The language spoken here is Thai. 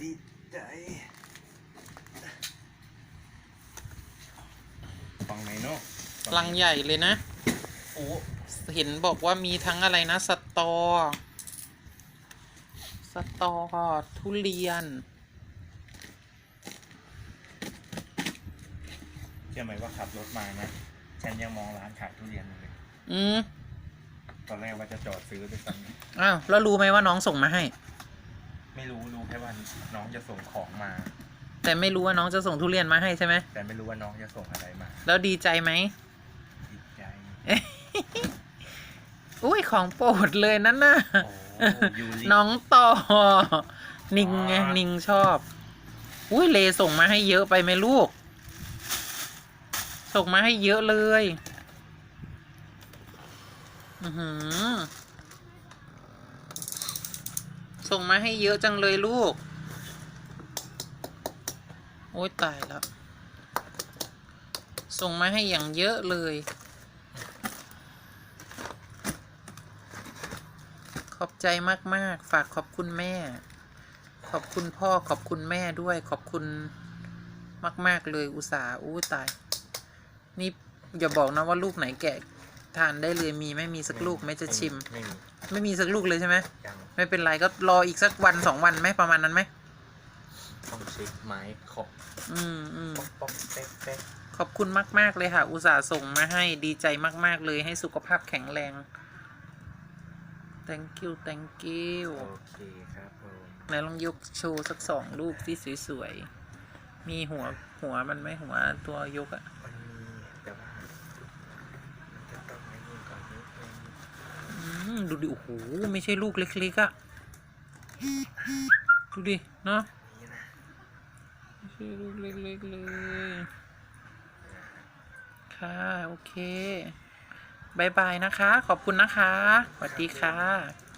ดีใจฟังไหนเนาะลังใหญ่เลยนะ โอ้เห็นบอกว่ามีทั้งอะไรนะ สตอ สตอ ทุเรียนเชื่อไหมว่าขับรถมานะ ฉันยังมองร้านขายทุเรียนอยู่เลย อืม ตอนแรกว่าจะจอดซื้อด้วยซ้ำอ้าว แล้วรู้ไหมว่าน้องส่งมาให้ไม่รู้รู้แค่ว่าน้องจะส่งของมา แต่ไม่รู้ว่าน้องจะส่งทุเรียนมาให้ใช่ไหมแต่ไม่รู้ว่าน้องจะส่งอะไรมาแล้วดีใจไหมดีใจอุ้ยของโปรดเลยนั่นน่ะโอ้ยูริน้องต่อ นิงไงอ๋อนิงชอบ อุ้ยเลส่งมาให้เยอะไปไหมลูก ส่งมาให้เยอะเลย อือหือ ส่งมาให้เยอะจังเลยลูก โอ้ยตายแล้ว ส่งมาให้อย่างเยอะเลย ขอบใจมาก ๆ ฝากขอบคุณแม่ ขอบคุณพ่อขอบคุณแม่ด้วย ขอบคุณมาก ๆ เลยอุตส่าห์อู้ตาย นี่อย่าบอกนะว่าลูกไหนแกะทานได้เลยมีไหม่มีสักลูกไหม่จะชิม ไม่มีไม่มีสักลูกเลยใช่ไหมยัง ไม่เป็นไรก็รออีกสักวันสองวันไหมประมาณนั้นไหมต้องเช็คไม้ขอบอืมอืมป๊อกป๊อกเป๊ะเป๊ะขอบคุณมาก ๆ เลยค่ะ อุตส่าห์ส่งมาให้ดีใจมาก ๆ เลยให้สุขภาพแข็งแรง thank you thank you โอเคครับผมไหนลองยกโชว์สักสองรูปที่สวย ๆ มีหัวหัวมันไหมหัวตัวยกอะ มันมีแต่ว่ามันจะต้องให้นู่นก่อนนิดนึง อืม ดูดิ โอ้โห ไม่ใช่ลูกเล็กๆอะดูดิ เนาะนี่นะไม่ใช่ลูกเล็กๆเลย ค่ะ โอเคบายบายนะคะ ขอบคุณนะคะ สวัสดีค่ะ